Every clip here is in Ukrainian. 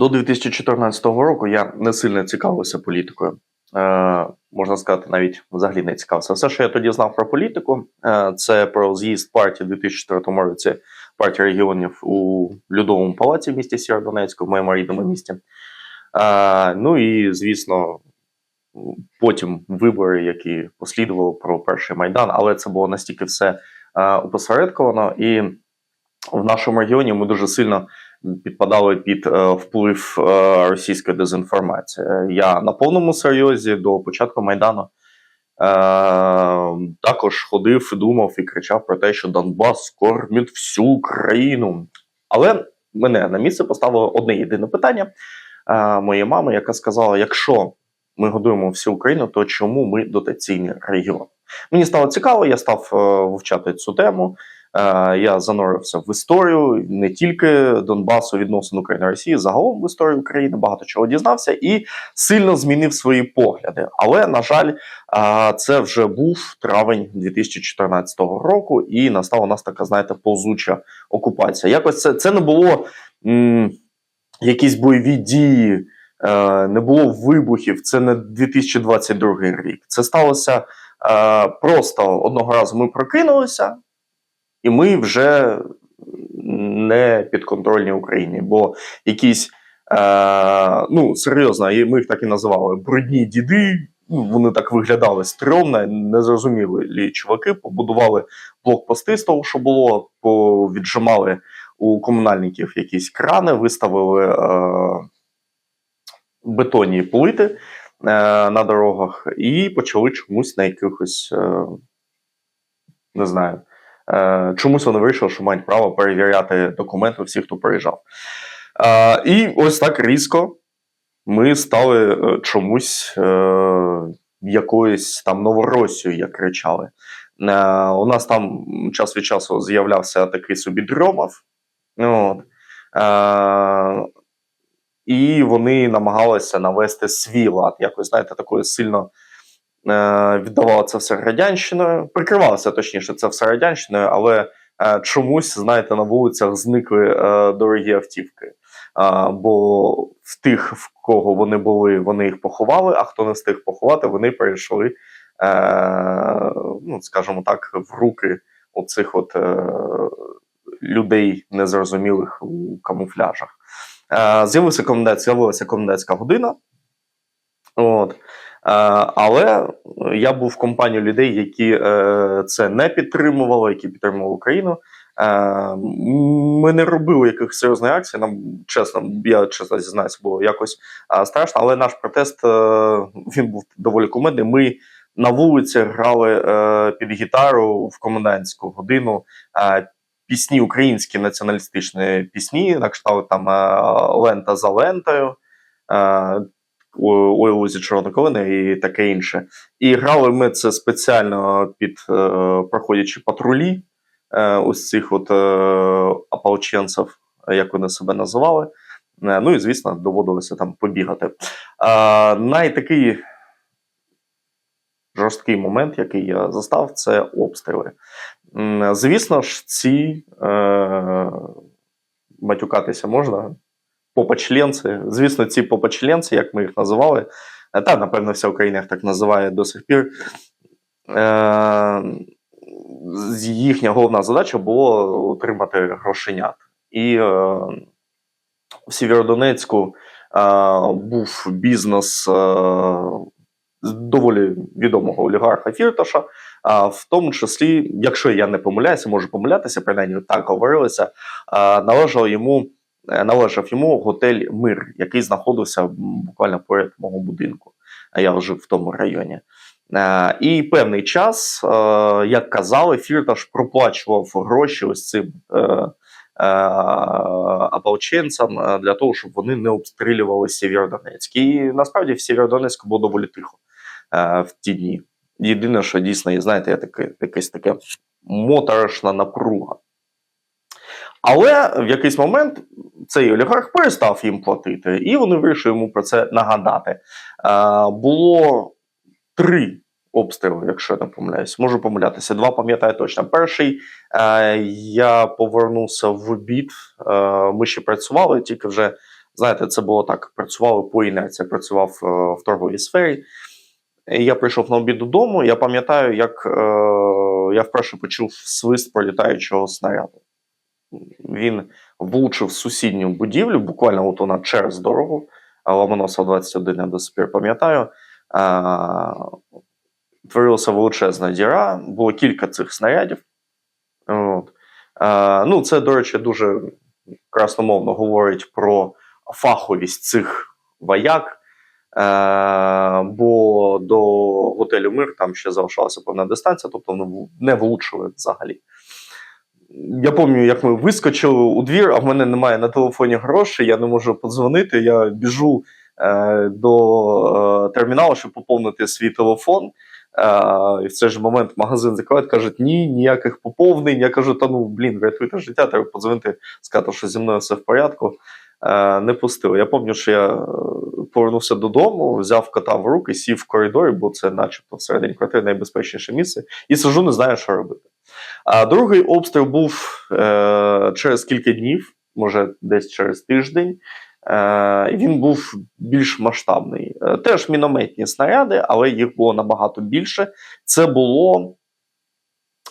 До 2014 року я не сильно цікавився політикою. Е, можна сказати, навіть взагалі не цікавився. Все, що я тоді знав про політику, е, це про з'їзд партії у 2004 році партії регіонів у Людовому палаці в місті Сєвєродонецьку, в моєму рідному місті. Е, ну і звісно, потім вибори, які послідували про перший майдан, але це було настільки все е, опосередковано, і в нашому регіоні ми дуже сильно підпадали під е, вплив е, російської дезінформації. Я на повному серйозі до початку майдану. Е, також ходив, думав і кричав про те, що Донбас кормить всю Україну. Але мене на місце поставило одне єдине питання е, моєї мами, яка сказала: якщо ми годуємо всю Україну, то чому ми дотаційний регіон? Мені стало цікаво, я став е, вивчати цю тему. Е, я занурився в історію не тільки Донбасу відносин України Росії, загалом в історію України багато чого дізнався і сильно змінив свої погляди. Але на жаль, е, це вже був травень 2014 року, і настала у нас така, знаєте, повзуча окупація. Якось це це не було м, якісь бойові дії. Е, не було вибухів, це не 2022 рік. Це сталося просто одного разу. Ми прокинулися, і ми вже не підконтрольні Україні, бо якісь е, ну серйозно, ми їх так і називали брудні діди. Ну, вони так виглядали стрьомно, незрозумілі чуваки. Побудували блокпости з того, що було, віджимали у комунальників якісь крани, виставили е, бетонні плити е, на дорогах і почали чомусь на якихось, е, не знаю, е, чомусь вони вирішили, що мають право перевіряти документи всіх, хто приїжджав. Е, і ось так різко ми стали е, чомусь якоюсь там Новоросією, як кричали. У нас там час від часу з'являвся такий собі Дромов. От. І вони намагалися навести свій лад. Якось, знаєте, такою сильно е, віддавало це все радянщиною. Прикривалося точніше це все радянщиною, але е, чомусь, знаєте, на вулицях зникли е, дорогі автівки. Бо в тих, в кого вони були, вони їх поховали, а хто не встиг поховати, вони перейшли, ну, скажімо так, в руки оцих от людей незрозумілих у камуфляжах. З'явилася комендантська година. От. Е, але я був в компанії людей, які е, це не підтримували, які підтримували Україну. Ми не робили якихось серйозних акцій. Нам чесно, я чесно зізнаюся, було якось страшно, але наш протест він був доволі кумедний. Ми на вулиці грали під гітару в комендантську годину пісні, українські націоналістичні пісні, на кшталт там е, Лента за лентою, е, Ой, лузі чорноколини і таке інше. І грали ми це спеціально під е, проходячи патрулі ось цих от ополченців, як вони себе називали. Ну і звісно, доводилося там побігати. Найтакий жорсткий момент, який я застав, це обстріли. Звісно ж, ці е, матюкатися можна. Попочленці. Звісно, ці попочленці, як ми їх називали, е, та, напевно, вся Україна їх так називає до сих пір. Е, Їхня головна задача було отримати грошенят. І е, в Сєвєродонецьку е, був бізнес е, доволі відомого олігарха Фірташа. А в тому числі, якщо я не помиляюся, можу помилятися, принаймні так говорилося, належав йому. Е, належав йому готель Мир, який знаходився буквально поряд мого будинку. Я жив в тому районі. Е, і певний час, е, як казали, Фірташ проплачував гроші ось цим ополченцям для того, щоб вони не обстрілювали Сєвєродонецьк. І насправді в Сєвєродонецьку було доволі тихо в ті дні. Єдине, що дійсно знаєте, таке, якась таке моторошна напруга. Але в якийсь момент цей олігарх перестав їм платити, і вони вирішили йому про це нагадати. Е, Було три обстріли, якщо я не помиляюсь. Можу помилятися. Два пам'ятаю точно. Перший е, я повернувся в обід. Е, Ми ще працювали, тільки вже знаєте, це було так: працювали по інерції, працював е, в торговій сфері. Я прийшов на обід додому. Я пам'ятаю, як е, я вперше почув свист пролітаючого снаряду. Він влучив сусідню будівлю, буквально от вона через дорогу, Ломоносова 21 я до сих пам'ятаю. Творилася величезна діра, було кілька цих снарядів. От. Е, ну, це, до речі, дуже красномовно говорить про фаховість цих вояк. Е, бо до готелю Мир там ще залишалася певна дистанція, тобто вони не влучили взагалі. Я пам'ятаю, як ми вискочили у двір, а в мене немає на телефоні грошей, я не можу подзвонити. Я біжу е, до е, терміналу, щоб поповнити свій телефон. Е, і в цей ж момент магазин закривають, кажуть, ні, ніяких поповнень. Я кажу, та ну блін, врятуйте життя, треба подзвонити, сказати, що зі мною все в порядку. Е, не пустили. Я пам'ятаю, що я е, повернувся додому, взяв кота в руки, сів в коридорі, бо це, начебто, всередині квартири найбезпечніше місце, і сижу, не знаю, що робити. А другий обстріл був е, через кілька днів, може, десь через тиждень. Е, і він був більш масштабний. Е, теж мінометні снаряди, але їх було набагато більше. Це було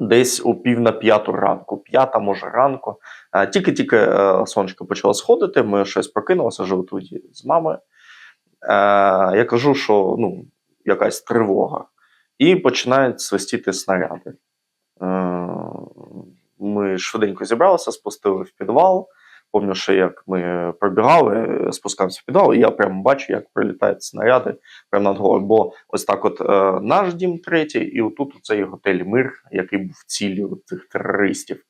десь о пів на п'яту ранку, п'ята, може, ранку. Е, Тільки-тільки сонечко почало сходити, ми щось прокинулися, жили тоді з мамою. Я кажу, що ну, якась тривога. І починають свистіти снаряди. Ми швиденько зібралися, спустили в підвал. Пам'ятаю, що як ми пробігали, спускався в підвал, і я прямо бачу, як прилітають снаряди прямо над головою. Бо ось так, от е, наш дім третій, і отут цей готель Мир, який був цілі цих терористів.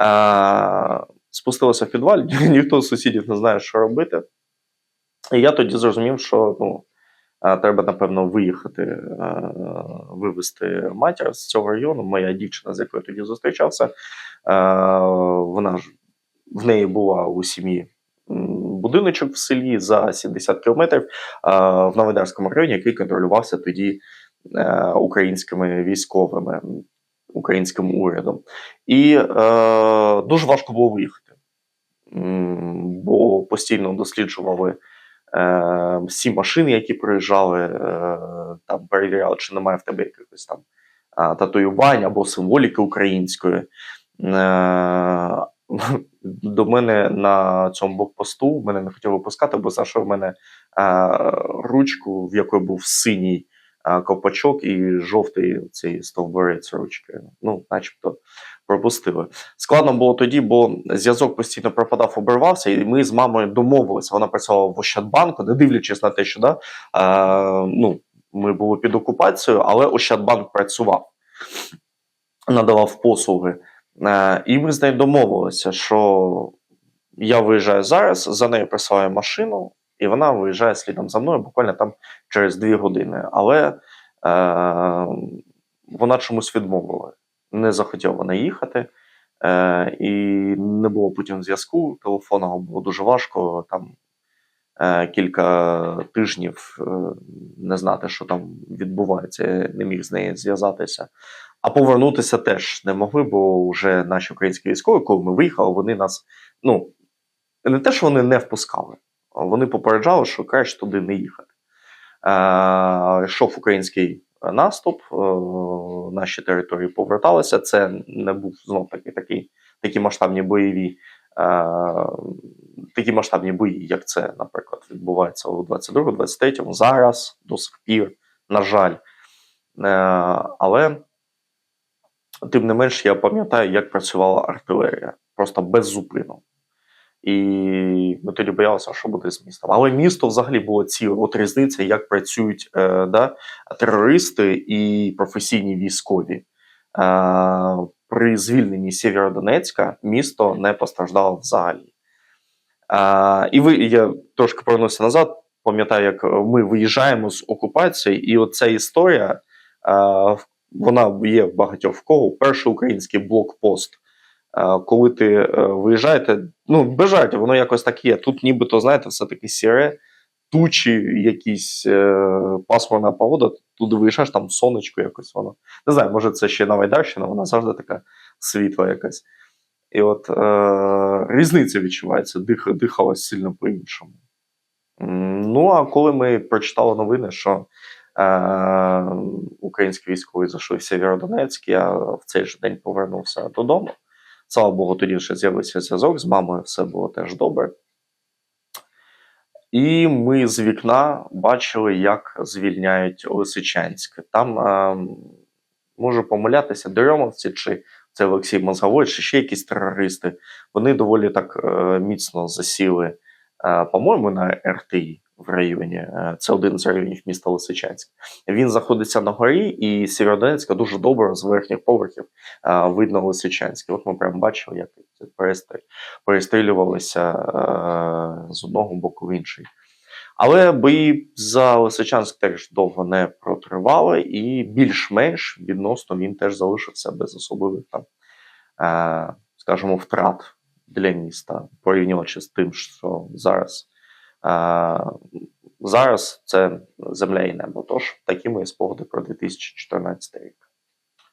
Е, спустилися в підвал, ніхто з сусідів не знає, що робити. І я тоді зрозумів, що ну, треба, напевно, виїхати, е, вивезти матір з цього району. Моя дівчина, з якою тоді зустрічався, е, вона ж в неї була у сім'ї будиночок в селі за 70 кілометрів в Новодарському районі, який контролювався тоді е, українськими військовими, українським урядом. І е, дуже важко було виїхати, бо постійно досліджували. Е, всі машини, які проїжджали, е, там перевіряли, чи немає в тебе якихось там а, татуювань або символіки української. Е, до мене на цьому блокпосту мене не хотіли випускати, бо знайшов в мене е, ручку, в якої був синій е, ковпачок і жовтий цей стовбурець ручки. Ну, начебто пропустили. Складно було тоді, бо зв'язок постійно пропадав, обривався, і ми з мамою домовилися. Вона працювала в Ощадбанку, не дивлячись на те, що да, е, ну, ми були під окупацією, але Ощадбанк працював, надавав послуги. Е, і ми з нею домовилися, що я виїжджаю зараз, за нею присилаю машину, і вона виїжджає слідом за мною буквально там через дві години. Але е, вона чомусь відмовила. Не захотіла вона їхати, е, і не було потім зв'язку. Телефоном було дуже важко. Там е, кілька тижнів е, не знати, що там відбувається. Не міг з нею зв'язатися. А повернутися теж не могли, бо вже наші українські військові, коли ми виїхали, вони нас ну не те, що вони не впускали, вони попереджали, що краще туди не їхати. Е, йшов український наступ, е, наші території поверталися. Це не був знов таки такі, такі масштабні бойові, е, такі масштабні бої, як це, наприклад, відбувається у 22-23, зараз до сих пір, на жаль. Е, але тим не менш, я пам'ятаю, як працювала артилерія, просто без зупину. І ми тоді боялися, що буде з містом. Але місто взагалі було ціле. От різниця, як працюють е, да, терористи і професійні військові. Е, при звільненні Сєвєродонецька місто не постраждало взагалі. Е, і ви, я трошки повернуся назад, пам'ятаю, як ми виїжджаємо з окупації, і оця історія. Е, вона є в багатьох в кого. Перший український блокпост. Коли ти е, виїжджаєте, ну жартів, воно якось так є. Тут нібито, знаєте, все-таки сіре, тучі, якісь е, пасмурна погода, туди виїжджаєш, там сонечко якось воно. Не знаю, може це ще Новайдарщина, вона завжди така світла якась. І от е, різниця відчувається, дих, дихалось сильно по-іншому. Ну, а коли ми прочитали новини, що е, українські військові зайшли в Сєвєродонецьк, я в цей же день повернувся додому. Слава Богу, тоді вже з'явився зв'язок з мамою, все було теж добре. І ми з вікна бачили, як звільняють Лисичанськ. Там е, можу помилятися, Дерьомовці чи це Олексій Мозговой, чи ще якісь терористи. Вони доволі так е, міцно засіли, е, по-моєму, на РТІ в районі. Е, це один з районів міста Лисичанськ. Він знаходиться на горі, і Сєвєродонецька дуже добре з верхніх поверхів е, видно Лисичанське. От ми прямо бачили, як перестрілювалися е, з одного боку в інший. Але бої за Лисичанськ теж довго не протривали, і більш-менш відносно він теж залишився без особливих там, скажімо, втрат для міста, порівнюючи з тим, що зараз. Зараз це земля і небо. Тож такі мої спогади про 2014 рік.